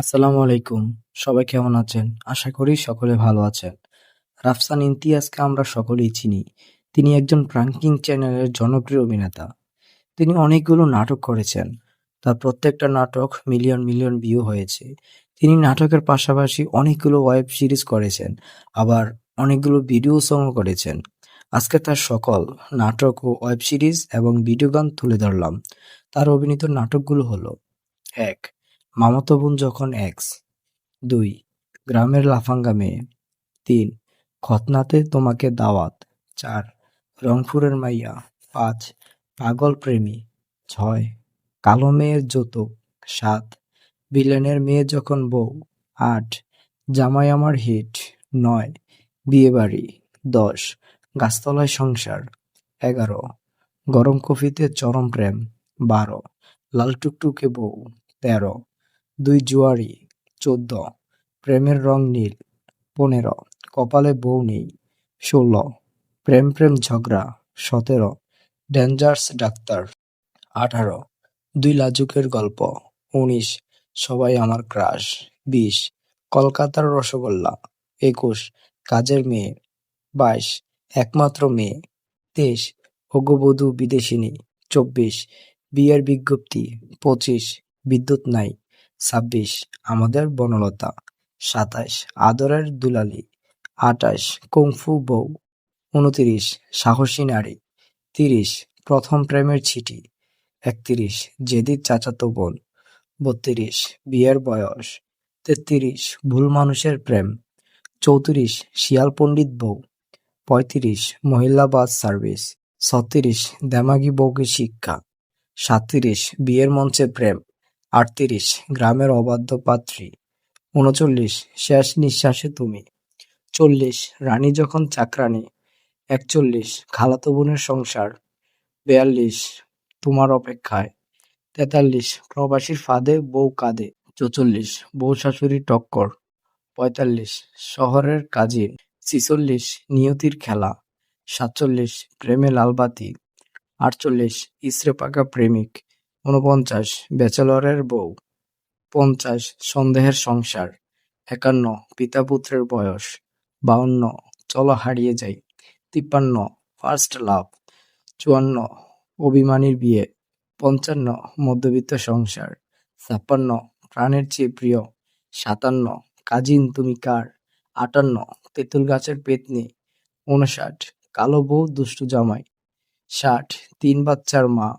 আসসালামু আলাইকুম। সবাই কেমন আছেন? আশা করি সকলে ভালো আছেন। রাফসান ইমতিয়াজকে আমরা সকলেই চিনি। তিনি একজন প্রাঙ্কিং চ্যানেলের জনপ্রিয় অভিনেতা। তিনি অনেকগুলো নাটক করেছেন। তার প্রত্যেকটা নাটক মিলিয়ন মিলিয়ন ভিউ হয়েছে। তিনি নাটকের পাশাপাশি অনেকগুলো ওয়েব সিরিজ করেছেন, আবার অনেকগুলো ভিডিও সংও করেছেন। আজকে তার সকল নাটক ও ওয়েব সিরিজ এবং ভিডিও গান তুলে ধরলাম। তার অভিনীত নাটকগুলো হলো, এক মামাতো বোন যখন এক্স দুই, গ্রামের লাফাঙ্গা মেয়ে, তিন, খতনাতে তোমাকে দাওয়াত, চার, রংপুরের মাইয়া, পাঁচ, পাগল প্রেমী, ছয়, কালো মেয়ের যৌতুক, সাত বিলেনের মেয়ে যখন বউ, আট, জামাই আমার হিট, নয়, বিয়েবাড়ি, দশ, গাছতলায় সংসার, এগারো, গরম কফিতে চরম প্রেম, বারো, লাল টুকটুকে বউ, তেরো দুই জুয়ারি, চোদ্দ। প্রেমের রং নীল, পনেরো। কপালে বউ নেই, ষোলো। প্রেম প্রেম ঝগড়া, সতেরো। ডেঞ্জার্স ডাক্তার, আঠারো। দুই লাজুকের গল্প, উনিশ। সবাই আমার ক্রাশ, বিশ। কলকাতার রসগোল্লা, একুশ। কাজের মেয়ে, বাইশ। একমাত্র মেয়ে, তেইশ। অগবধূ বিদেশিনী, চব্বিশ। বিয়ের বিজ্ঞপ্তি, পঁচিশ। বিদ্যুৎ নাই। ছাব্বিশ, আমাদের বনলতা। সাতাশ আদরের দুলালি। আটাশ কুংফু বউ। উনতিরিশ, সাহসী নারী। তিরিশ, প্রথম প্রেমের চিঠি একত্রিশ জেদির চাচাতো বোন। বত্রিশ, বিয়ের বয়স। তেত্রিশ, ভুল মানুষের প্রেম। চৌত্রিশ, শিয়াল পণ্ডিত বউ। পঁয়ত্রিশ মহিলা বাস সার্ভিস। ছত্রিশ, দেমাগি বউকে শিক্ষা। সাতত্রিশ বিয়ের মঞ্চে প্রেম। আটত্রিশ, গ্রামের অবাধ্য পাত্রী। উনচল্লিশ, শেষ নিঃশ্বাসে তুমি। চল্লিশ, রানী যখন চাকরানি একচল্লিশ, খালাতো বোনের সংসার। বেয়াল্লিশ, তোমার অপেক্ষায়। তেতাল্লিশ, প্রবাসীর ফাঁদে বউ কাঁদে। চৌচল্লিশ, বউ শাশুড়ি টক্কর। পঁয়তাল্লিশ, শহরের কাজিন ছিচল্লিশ, নিয়তির খেলা। সাতচল্লিশ, প্রেমে লালবাতি। আটচল্লিশ ইসরে পাকা প্রেমিক। ঊনপঞ্চাশ, ব্যাচেলরের বউ। পঞ্চাশ, সন্দেহের সংসার। একান্ন পিতা পুত্রের বয়স। বাউন্ন, চলো হারিয়ে যাই। তিপ্পান্ন ফার্স্ট লাভ চুয়ান্ন, অভিমানীর বিয়ে। পঞ্চান্ন, মধ্যবিত্ত সংসার। ছাপ্পান্ন, প্রাণের চেয়ে প্রিয়। সাতান্ন, কাজিন, তুমি কার? আটান্ন, তেঁতুল গাছের পেতনি। উনষাট কালো বউ, দুষ্টু জামাই। ষাট, তিন বাচ্চার মা।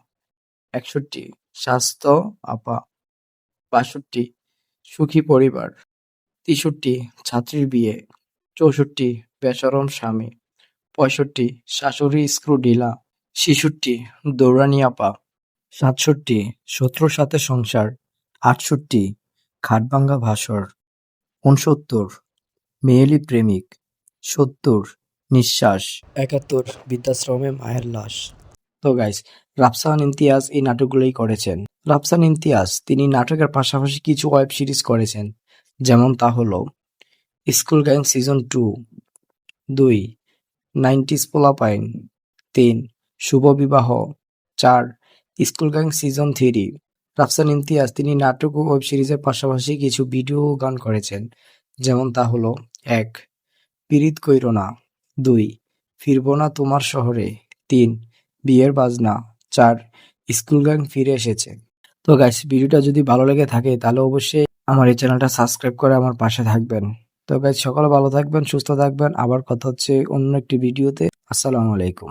একষট্টি, স্বাস্থ্য আপা, বাষট্টি, সুখী পরিবার, তেষট্টি, ছাত্রীর বিয়ে, চৌষট্টি বেসরম স্বামী, পঁয়ষট্টি, শাশুড়ি স্ক্রু ঢিলা ছেষট্টি, দৌড়ানি আপা, সাতষট্টি, শত্রুর সাথে সংসার, আটষট্টি খাটভাঙ্গা ভাসর উনসত্তর মেয়েলি প্রেমিক, সত্তর, নিঃশ্বাস, একাত্তর, বৃদ্ধাশ্রমে মায়ের লাশ। তো গাইস রাফসান ইমতিয়াজ এই নাটকগুলোই করেছেন। রাফসান ইমতিয়াজ, তিনি নাটকের পাশাপাশি কিছু ওয়েব সিরিজ করেছেন, যেমন তা হলো স্কুল গ্যাং সিজন টু দুই নাইনটিস পোলাপাইন, তিন, শুভ বিবাহ, চার school gang season three Rafsan Imtiaz, তিনি নাটক ও ওয়েব সিরিজের পাশাপাশি কিছু ভিডিও গান করেছেন, যেমন তা হলো এক, পীড়িত কইরো না, দুই, ফিরবো না তোমার শহরে, তিন বিয়ের বাজনা, চার স্কুল গ্যাং ফিরে এসেছে। তো গাইস ভিডিওটা যদি ভালো লেগে থাকে, তাহলে অবশ্যই আমার এই চ্যানেলটা সাবস্ক্রাইব করে আমার পাশে থাকবেন। তো গাইস সকলে ভালো থাকবেন, সুস্থ থাকবেন। আবার কথা হচ্ছে অন্য একটি ভিডিওতে আসসালামু আলাইকুম।